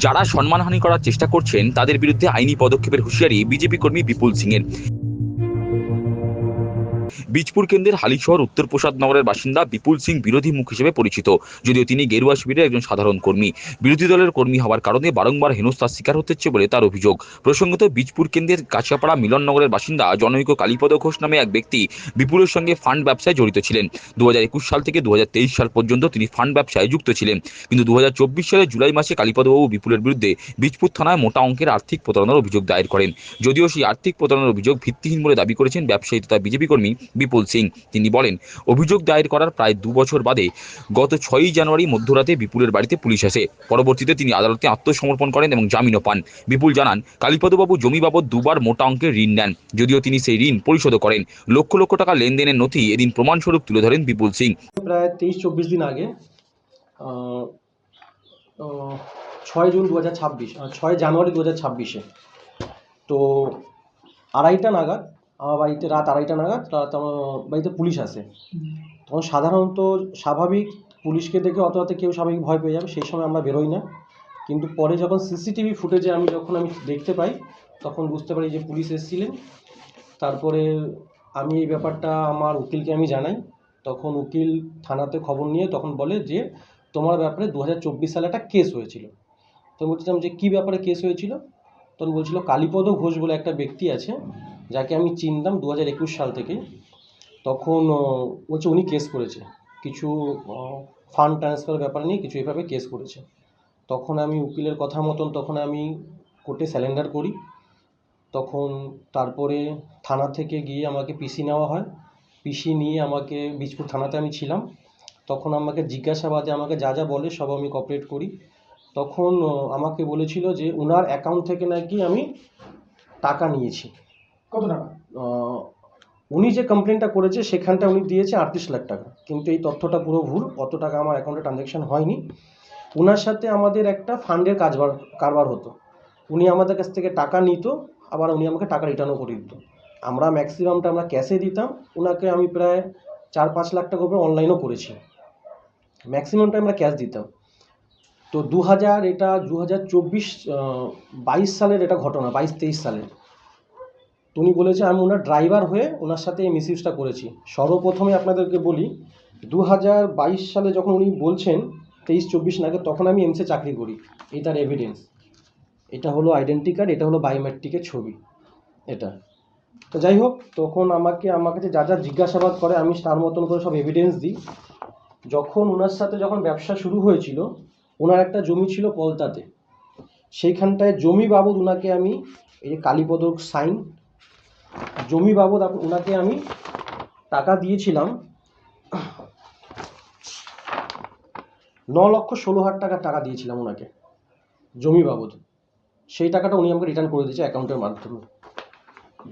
যারা সম্মানহানি করার চেষ্টা করছেন তাদের বিরুদ্ধে আইনি পদক্ষেপের হুঁশিয়ারি বিজেপি কর্মী বিপুল সিংয়ের। বীজপুর কেন্দ্রের হালিশহর উত্তর প্রসাদ নগরের বাসিন্দা বিপুল সিং বিরোধী মুখ হিসেবে পরিচিত, যদিও তিনি গেরুয়া শিবিরের একজন সাধারণ কর্মী। বিরোধী দলের কর্মী হওয়ার কারণে বারংবার হেনস্থার শিকার হচ্ছে বলে তার অভিযোগ। প্রসঙ্গত, বীজপুর কেন্দ্রের কাছিয়াপাড়া মিলননগরের বাসিন্দা জনৈক কালীপদ ঘোষ নামে এক ব্যক্তি বিপুলের সঙ্গে ফান্ড ব্যবসায় জড়িত ছিলেন। দু হাজার একুশ সাল থেকে দু হাজার তেইশ সাল পর্যন্ত তিনি ফান্ড ব্যবসায় যুক্ত ছিলেন। কিন্তু দু হাজার চব্বিশ সালের জুলাই মাসে কালীপদবাবু বিপুলের বিরুদ্ধে বীজপুর থানায় মোটা অঙ্কের আর্থিক প্রতারণার অভিযোগ দায়ের করেন। যদিও সেই আর্থিক প্রতারণার অভিযোগ ভিত্তিহীন বলে দাবি করেছেন ব্যবসায়ী তথা বিজেপি কর্মী বিপুল সিং। তিনি বলেন, অভিযোগ দায়ের করার প্রায় দু বছর বাদে গত ছয়ই জানুয়ারি মধ্যরাতে বিপুলের বাড়িতে পুলিশ আসে পরবর্তীতে তিনি আদালতে আত্মসমর্পণ করেন এবং জামিনও পান। বিপুল জানান, কালীপদবাবু জমি বাবদ দুবার মোটা অঙ্কের ঋণ নেন, যদিও তিনি সেই ঋণ পরিশোধও করেন। লক্ষ লক্ষ টাকা লেনদেনের নথি এদিন প্রমাণস্বরূপ তুলে ধরেন বিপুল সিং। প্রায় তেইশ, চব্বিশ দিন আগে ছয় জুন দু হাজার ছাব্বিশ ছয় জানুয়ারি দু হাজার ছাব্বিশে, তো আড়াইটা নাগাদ আমার বাড়িতে রাত আড়াইটা নাগাদ রাত আমার বাড়িতে পুলিশ আসে তখন সাধারণত স্বাভাবিক পুলিশকে দেখে অত রাতে কেউ স্বাভাবিক ভয় পেয়ে যাবে, সেই সময় আমরা বেরোই না। কিন্তু পরে যখন সিসিটিভি ফুটেজে আমি যখন আমি দেখতে পাই, তখন বুঝতে পারি যে পুলিশ এসেছিলেন। তারপরে আমি এই ব্যাপারটা আমার উকিলকে আমি জানাই। তখন উকিল থানাতে খবর নিয়ে তখন বলে যে, তোমার ব্যাপারে দু হাজার চব্বিশ সালে একটা কেস হয়েছিল। তো বলছিলাম যে, কী ব্যাপারে কেস হয়েছিল? তখন বলছিল, কালীপদ ঘোষ বলে একটা ব্যক্তি আছে যাকে আমি চিনতাম দু হাজার একুশ সাল থেকে, তখন বলছে উনি কেস করেছে। কিছু ফান্ড ট্রান্সফার ব্যাপার নিয়ে কিছু এভাবে কেস করেছে। তখন আমি উকিলের কথা মতন তখন আমি কোর্টে স্যালেন্ডার করি। তখন তারপরে থানা থেকে গিয়ে আমাকে পিসি নেওয়া হয়। পিসি নিয়ে আমাকে বীজপুর থানাতে আমি ছিলাম। তখন আমাকে জিজ্ঞাসাবাদে আমাকে যা যা বলে সব আমি কপারেট করি। তখন আমাকে বলেছিল যে ওনার অ্যাকাউন্ট থেকে নাকি আমি টাকা নিয়েছি। কত টাকা? উনি যে কমপ্লেনটা করেছে, সেখানটা উনি দিয়েছে আটত্রিশ লাখ টাকা। কিন্তু এই তথ্যটা পুরো ভুল, অত টাকা আমার অ্যাকাউন্টে ট্রানজ্যাকশন হয়নি। ওনার সাথে আমাদের একটা ফান্ডের কাজবার কারবার হতো। উনি আমাদের কাছ থেকে টাকা নিত, আবার উনি আমাকে টাকা রিটার্নও করে দিত। আমরা ম্যাক্সিমামটা আমরা ক্যাশে দিতাম। ওনাকে আমি প্রায় চার পাঁচ লাখ টাকা করে অনলাইনও করেছি। ম্যাক্সিমামটা আমরা ক্যাশ দিতাম। তো দু হাজার এটা দু হাজার চব্বিশ বাইশ সালের এটা ঘটনা, বাইশ তেইশ সালের। উনি বলেছে, আমি ওনার ড্রাইভার হয়ে ওনার সাথে এই মিসইউজটা করেছি। সর্বপ্রথমে আপনাদেরকে বলি দু হাজার বাইশ সালে যখন উনি বলছেন তেইশ চব্বিশ নাগে, তখন আমি এমসে চাকরি করি। এই তার এভিডেন্স এটা হলো আইডেন্টি কার্ড এটা হলো বায়োমেট্রিকের ছবি। এটা। তো যাই হোক, তখন আমাকে, আমার কাছে যা যা জিজ্ঞাসাবাদ করে, আমি তার মতন করে সব এভিডেন্স দিই। যখন ওনার সাথে যখন ব্যবসা শুরু হয়েছিল ওনার একটা জমি ছিল পলতাতে। সেইখানটায় জমি বাবদ ওনাকে আমি এই যে কালীপদক সাইন জমি বাবদ ওনাকে আমি টাকা দিয়েছিলাম ন লক্ষ ষোলো হাজার টাকার টাকা দিয়েছিলাম ওনাকে জমি বাবদ সেই টাকাটা উনি আমাকে রিটার্ন করে দিয়েছে অ্যাকাউন্টের মাধ্যমে।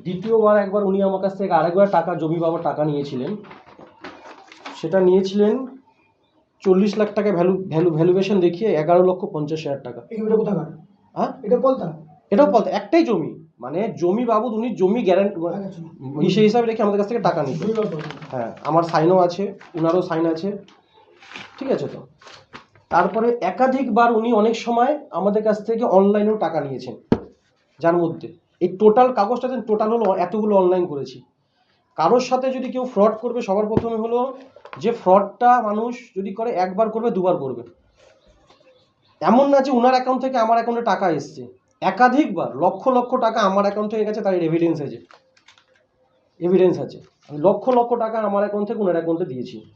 দ্বিতীয়বার একবার উনি আমার কাছ থেকে আরেকবার টাকা জমি বাবদ টাকা নিয়েছিলেন। সেটা নিয়েছিলেন চল্লিশ লাখ টাকা ভ্যালু ভ্যালু ভ্যালুয়েশন দেখিয়ে এগারো লক্ষ পঞ্চাশ হাজার টাকা। এটা কোথাকার? হ্যাঁ? এটা কলতা? এটাও বলতে একটাই জমি। মানে জমি বাবদ উনি জমি গ্যারান্টি সেই হিসাবে রেখে আমাদের কাছ থেকে টাকা নিত হ্যাঁ। আমার সাইনও আছে উনারও সাইন আছে ঠিক আছে তো? তারপরে একাধিকবার উনি অনেক সময় আমাদের কাছ থেকে অনলাইনেও টাকা নিয়েছেন যার মধ্যে। এই টোটাল কাগজটা টোটাল হলো এতগুলো অনলাইন করেছি। কারোর সাথে যদি কেউ ফ্রড করবে সবার প্রথমে হলো যে ফ্রডটা মানুষ যদি করে একবার করবে দুবার করবে। এমন না যে উনার অ্যাকাউন্ট থেকে আমার অ্যাকাউন্টে টাকা এসছে। একাধিকবার, লক্ষ লক্ষ টাকা আমার অ্যাকাউন্ট থেকে গেছে, তার এভিডেন্স আছে। এভিডেন্স আছে। আমি লক্ষ লক্ষ টাকা আমার অ্যাকাউন্ট থেকে ওনার অ্যাকাউন্টে দিয়েছি।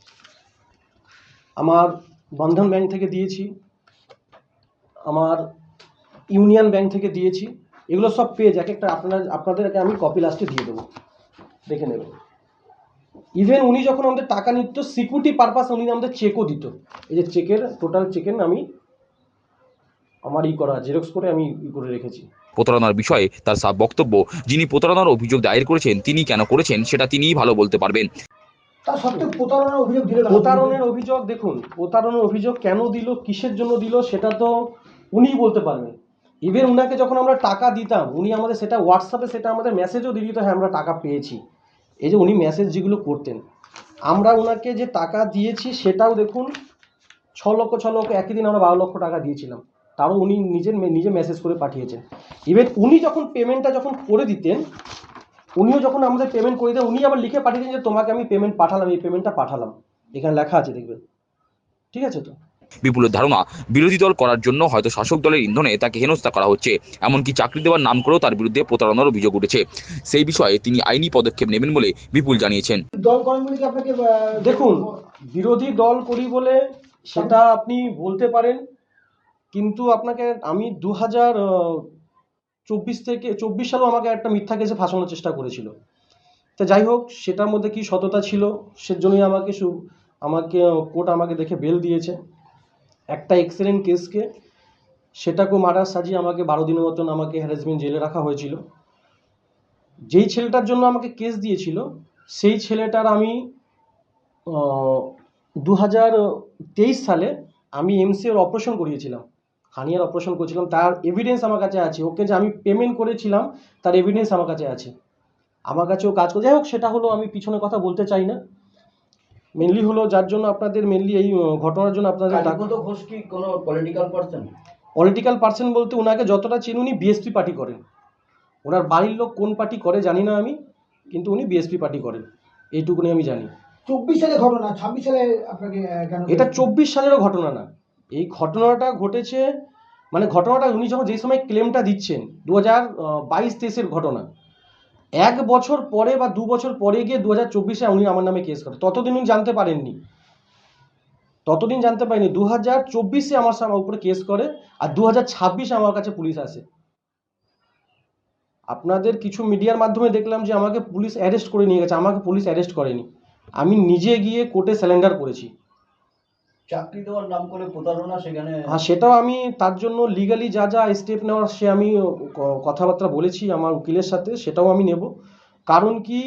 আমার বন্ধন ব্যাংক থেকে দিয়েছি। আমার ইউনিয়ন ব্যাংক থেকে দিয়েছি। এগুলো সব পেজ এক একটা আপনার, আপনাদেরকে আমি কপি লাস্টে দিয়ে দেবো। দেখে নেবেন। ইভেন উনি যখন আমাদের টাকা নিত সিকিউরিটি পারপাস উনি আমাদের চেকও দিত। এই যে চেকের টোটাল চেকের আমি আমার ই করা জেরক্স করে আমি ই করে রেখেছি। প্রতারণার বিষয়ে তার সাফ বক্তব্য যিনি প্রতারণার অভিযোগ দায়ের করেছেন তিনি কেন করেছেন সেটা তিনিই ভালো বলতে পারবেন। তার সত্ত্বেও প্রতারণার অভিযোগ দিলে প্রতারণের অভিযোগ দেখুন প্রতারণার অভিযোগ কেন দিল কিসের জন্য দিল সেটা তো উনিই বলতে পারবেন। ইভেন উনাকে যখন আমরা টাকা দিতাম উনি আমাদের সেটা হোয়াটসঅ্যাপে সেটা আমাদের মেসেজও দিয়ে দিত হ্যাঁ আমরা টাকা পেয়েছি। এই যে উনি মেসেজ যেগুলো করতেন আমরা ওনাকে যে টাকা দিয়েছি সেটাও দেখুন ছ লক্ষ ছ লক্ষ একই দিন আমরা বারো লক্ষ টাকা দিয়েছিলাম। তারও উনি নিজের নিজে মেসেজ করে পাঠিয়েছেন। ইভেন উনি যখন পেমেন্টটা যখন করে দিতেন উনিও যখন আমাদের পেমেন্ট করে দিতেন উনি আবার লিখে পাঠিয়ে দিন যে তোমাকে আমি পেমেন্ট পাঠালাম এই পেমেন্টটা পাঠালাম। এখানে লেখা আছে দেখবেন। ঠিক আছে তো? বিপুলের ধারণা বিরোধী দল করার জন্য হয়তো শাসক দলের ইন্ধনে তাকে হেনস্থা করা হচ্ছে এমনকি চাকরি দেওয়ার নাম করেও তার বিরুদ্ধে প্রতারণার অভিযোগ উঠেছে। সেই বিষয়ে তিনি আইনি পদক্ষেপ নেবেন বলে বিপুল জানিয়েছেন। দল করেন বলে আপনাকে দেখুন বিরোধী দল করি বলে সেটা আপনি বলতে পারেন কিন্তু আপনাকে আমি দু হাজার চব্বিশ থেকে, চব্বিশ সালেও আমাকে একটা মিথ্যা কেসে ফাঁসানোর চেষ্টা করেছিল। তো যাই হোক, সেটার মধ্যে কি সততা ছিল, সেজন্যই আমাকে সু, আমাকে কোর্ট আমাকে দেখে বেল দিয়েছে। একটা এক্সিডেন্ট কেসকে সেটাকেও মার্ডার সাজিয়ে আমাকে বারো দিনের মতন আমাকে হ্যারাসমেন্ট জেলে রাখা হয়েছিল। যেই ছেলেটার জন্য আমাকে কেস দিয়েছিল, সেই ছেলেটার আমি দু হাজার তেইশ সালে আমি এমসিওর অপারেশন করিয়েছিলাম। হানিয়ার অপারেশন করেছিলাম তার এভিডেন্স আমার কাছে আছে। ওকে যে আমি পেমেন্ট করেছিলাম তার এভিডেন্স আমার কাছে আছে। আমার কাছে ও কাজ করে যাই হোক সেটা হলো আমি পিছনে কথা বলতে চাই না। মেনলি হলো যার জন্য আপনাদের মেনলি এই ঘটনার জন্য আপনাদের কালীপদ ঘোষ কি কোনো পলিটিক্যাল পার্সন পলিটিক্যাল পার্সন বলতে ওনাকে যতটা চিনি উনি বিএসপি পার্টি করেন। ওনার বাড়ির লোক কোন পার্টি করে জানি না আমি কিন্তু উনি বিএসপি পার্টি করেন। এইটুকুনি আমি জানি। চব্বিশ সালে ঘটনা ছাব্বিশ সালে আপনাকে এটা চব্বিশ সালেরও ঘটনা না। এই ঘটনাটা ঘটেছে মানে ঘটনাটা উনি যখন যে সময় ক্লেমটা দিচ্ছেন দু হাজার বাইশ তেইশের ঘটনা, এক বছর পরে বা দু বছর পরে গিয়ে দু হাজার চব্বিশে উনি আমার নামে কেস করে ততদিন উনি জানতে পারেননি। ততদিন জানতে পারিনি দু হাজার চব্বিশে আমার সামনে উপরে কেস করে আর দু হাজার ছাব্বিশে আমার কাছে পুলিশ আসে। আপনাদের কিছু মিডিয়ার মাধ্যমে দেখলাম যে আমাকে পুলিশ অ্যারেস্ট করে নিয়ে গেছে, আমাকে পুলিশ অ্যারেস্ট করেনি। আমি নিজে গিয়ে কোর্টে স্যালেন্ডার করেছি চাকরি দেওয়ার নাম করে প্রতারণা সেখানে আর সেটাও আমি তার জন্য লিগালি যা যা স্টেপ নেওয়ার সে আমি কথাবার্তা বলেছি আমার উকিলের সাথে, সেটাও আমি নেব। কারণ কি,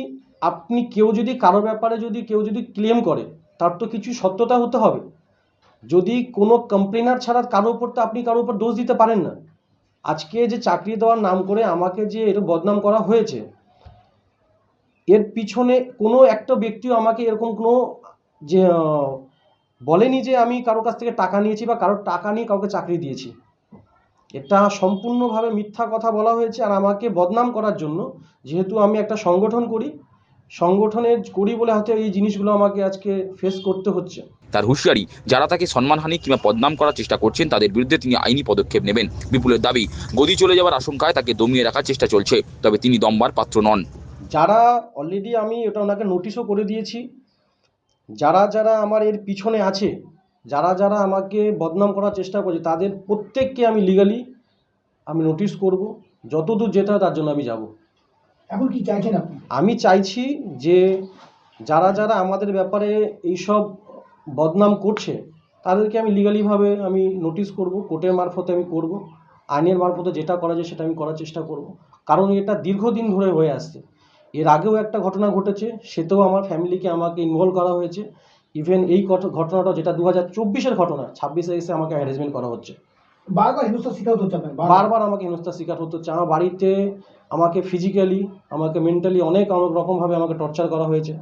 আপনি কেউ যদি কারও ব্যাপারে যদি কেউ যদি ক্লেম করে, তার তো কিছু সত্যতা হতে হবে। যদি কোনো কমপ্লেনার ছাড়া কারোর উপর তো আপনি কারোর উপর দোষ দিতে পারেন না। আজকে যে চাকরি দেওয়ার নাম করে আমাকে যে এর বদনাম করা হয়েছে, এর পিছনে কোনো একটা ব্যক্তিও আমাকে এরকম কোনো যে বলেনি যে আমি কারও কাছ থেকে টাকা নিয়েছি বা কারোর টাকা নিয়ে কাউকে চাকরি দিয়েছি। এটা সম্পূর্ণভাবে মিথ্যা কথা বলা হয়েছে আর আমাকে বদনাম করার জন্য যেহেতু আমি একটা সংগঠন করি সংগঠনের করি বলে হয়তো এই জিনিসগুলো আমাকে আজকে ফেস করতে হচ্ছে। তার হুঁশিয়ারি যারা তাকে সম্মানহানি কিংবা বদনাম করার চেষ্টা করছেন তাদের বিরুদ্ধে তিনি আইনি পদক্ষেপ নেবেন। বিপুলের দাবি গদি চলে যাওয়ার আশঙ্কায় তাকে দমিয়ে রাখার চেষ্টা চলছে তবে তিনি দমবার পাত্র নন। যারা অলরেডি আমি এটা ওনাকে নোটিশও করে দিয়েছি যারা যারা আমার এর পিছনে আছে যারা যারা আমাকে বদনাম করার চেষ্টা করছে তাদের প্রত্যেককে আমি লিগালি আমি নোটিশ করব। যতদূর যেতে হয় তার জন্য আমি যাব। এখন কি চাইছেন আপনি? আমি চাইছি যে যারা যারা আমাদের ব্যাপারে এইসব বদনাম করছে তাদেরকে আমি লিগালিভাবে আমি নোটিশ করব কোর্টের মারফতে আমি করব আইনের মারফতে যেটা করা যায় সেটা আমি করার চেষ্টা করব। কারণ এটা দীর্ঘদিন ধরে হয়ে আসছে। এর আগেও একটা ঘটনা ঘটেছে সেতেও আমার ফ্যামিলিকে আমাকে ইনভলভ করা হয়েছে। ইভেন এই ঘট- ঘটনাটা যেটা দু হাজার চব্বিশের ঘটনা ছাব্বিশে এসে আমাকে হ্যারাসমেন্ট করা হচ্ছে। বারবার শিখাতে হচ্ছে আপনাকে? বারবার? আমাকে হেনস্থার শিকার হতে হচ্ছে। আমার বাড়িতে আমাকে ফিজিক্যালি আমাকে মেন্টালি অনেক অনেক রকমভাবে আমাকে টর্চার করা হয়েছে।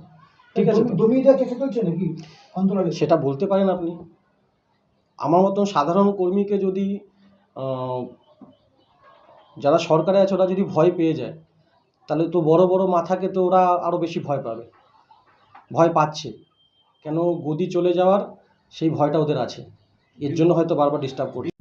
ঠিক আছে দমিয়ে দেওয়ার চেষ্টা চলছে নাকি? অন্তরালে? সেটা বলতে পারেন আপনি। আমার মতন সাধারণ কর্মীকে যদি যারা সরকারে আছে ওরা যদি ভয় পেয়ে যায় তাহলে তো বড় বড় মাথাকে তো ওরা আরও বেশি ভয় পাবে। ভয় পাচ্ছে। কেন গদি চলে যাওয়ার সেই ভয়টা ওদের আছে। এর জন্য হয়তো বারবার ডিস্টার্ব করছে।